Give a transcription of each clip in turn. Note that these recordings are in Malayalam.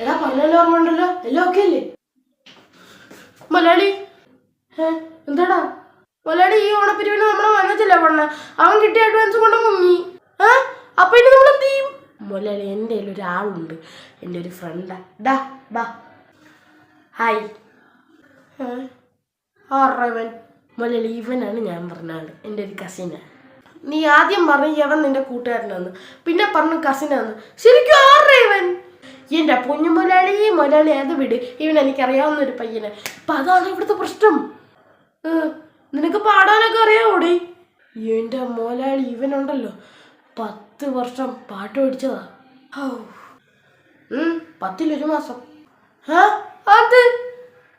എടാ പറഞ്ഞല്ലോ ഓർമ്മ ഉണ്ടല്ലോ എല്ലാം ഓക്കെ അല്ലേ? മലയാളി? എന്താടാ? മലയാളി ഈ ഓണപ്പിരിവിന് നമ്മളെ വന്നിട്ടില്ല പണ്ണ? അവൻ കിട്ടിയ അഡ്വാൻസ് കൊണ്ട് മുങ്ങി. ഏ? അപ്പൊ ഇനി നമ്മൾ എന്ത് ചെയ്യും? മലയാളി എന്റെ കയ്യിൽ ഒരാളുണ്ട്. എന്റെ ഒരു ഫ്രണ്ടാ ഡാ ബാ ഹായ് ആറവൻ മലയാളി ഇവനാണ് ഞാൻ പറഞ്ഞ ആൾ. എന്റെ ഒരു കസിനാണ് നീ ആദ്യം പറഞ്ഞു യവൻ നിന്റെ കൂട്ടുകാരനാന്ന്. പിന്നെ പറഞ്ഞു കസിനാന്ന് ശരിക്കും ആരുടെ എന്റെ പൊന്നു മുതലാളി മുതലാളി അത് വിട്. ഇവൻ എനിക്കറിയാവുന്ന ഒരു പയ്യന്. അപ്പൊ അതാണ് ഇവിടുത്തെ പ്രശ്നം. നിനക്ക് പാടാനൊക്കെ അറിയാവൂടി? എന്റെ മുതലാളി ഇവനുണ്ടല്ലോ. പത്ത് വർഷം പാട്ട് പഠിച്ചതാ. പത്തിലൊരു മാസം. അത്?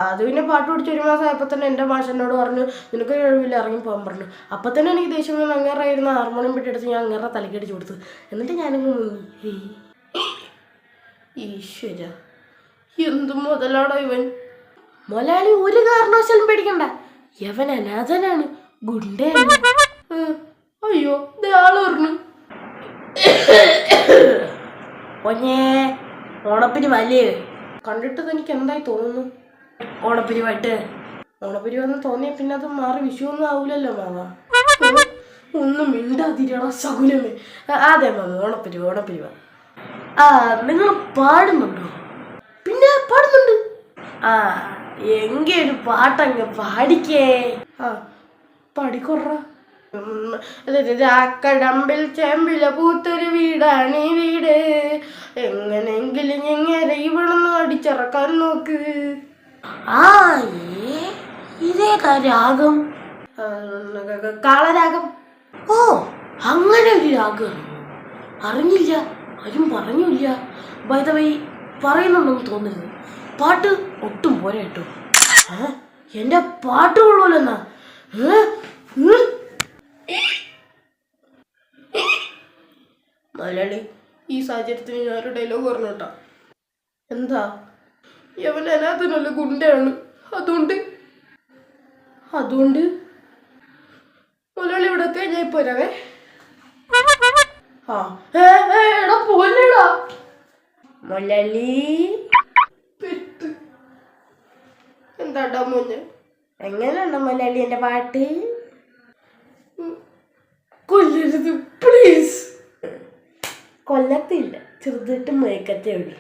അത് പിന്നെ പാട്ട് പഠിച്ച ഒരു മാസം ആയപ്പോൾ തന്നെ എന്റെ മാഷനോട് പറഞ്ഞു നിനക്ക് കഴിവില്ല ഇറങ്ങി പോകാൻ പറഞ്ഞു. അപ്പം തന്നെ എനിക്ക് ദേഷ്യം വന്ന് അങ്ങേറായിരുന്ന ഹാർമോണിയം പെട്ടെടുത്ത് ഞാൻ അങ്ങേറെ തലക്കടിച്ച് കൊടുത്തു. എന്നിട്ട് ഞാനങ്ങ് മുങ്ങി. ഈശ്വര എന്തു മുതലാടോ ഇവൻ? മുതലാളി ഒരു കാരണവശാലും പേടിക്കണ്ട. യവൻ അനാഥനാണ് ഗുണ്ടയാണ്. അയ്യോ ദേ ആൾ പറഞ്ഞു പൊന്നേ ഓണപ്പിരിവല്ലേ കണ്ടിട്ട് എനിക്ക് എന്തായി തോന്നുന്നു? ഓണപ്പിരിവായിട്ട്? ഓണപ്പിരിവെന്ന് തോന്നിയ പിന്നെ അത് മാറി വിഷു ഒന്നും ആവൂലല്ലോ മാമ. ഒന്നും മിണ്ടാതിരിയണ ശകുനമേ. അതെ മാമ ഓണപ്പരിവ ഓണപ്പിരിവ. നിങ്ങൾ പാടുന്നുണ്ടോ? പിന്നെ പാടുന്നുണ്ട്. ആ എങ്കി ഒരു പാട്ടങ്ങ് പാടിക്കേ. ആ പാടിക്കൊറ കടമ്പിൽ ചേമ്പില പൂത്തൊരു വീടാണ് ഈ വീട്. എങ്ങനെങ്കിലും ഞങ്ങനെ ഇവിടുന്ന് അടിച്ചിറക്കാൻ നോക്ക്. ആ ഇതേ ഇതേതാ രാഗം കാളരാഗം. ഓ അങ്ങനെ ഒരു രാഗം. അറിഞ്ഞില്ല. ആരും പറഞ്ഞില്ല വൈ പറയുന്നുണ്ടെന്ന് തോന്നരുത്. പാട്ട് ഒട്ടും പോരാ കേട്ടോ? എന്റെ പാട്ട് കൊള്ളൂലെന്നാ? മലയാളി ഈ സാഹചര്യത്തിന് ഞാനൊരു ഡയലോഗ് പറഞ്ഞു എന്താ? യവൻ അനാഥനല്ല ഗുണ്ടയാണ്. അതുകൊണ്ട്? അതുകൊണ്ട്? മുലളി ഇവിടെ കഴിഞ്ഞാൽ ഞാൻ മുലളി പെട്ട് എന്താടാ മോഞ്ഞ് എങ്ങനെയുണ്ട് മുലളി എന്റെ പാട്ട്. കൊല്ലരുത് പ്ലീസ് കൊല്ലത്തില്ല. ചെറുതായിട്ട് മേക്കത്തേ ഉള്ളൂ.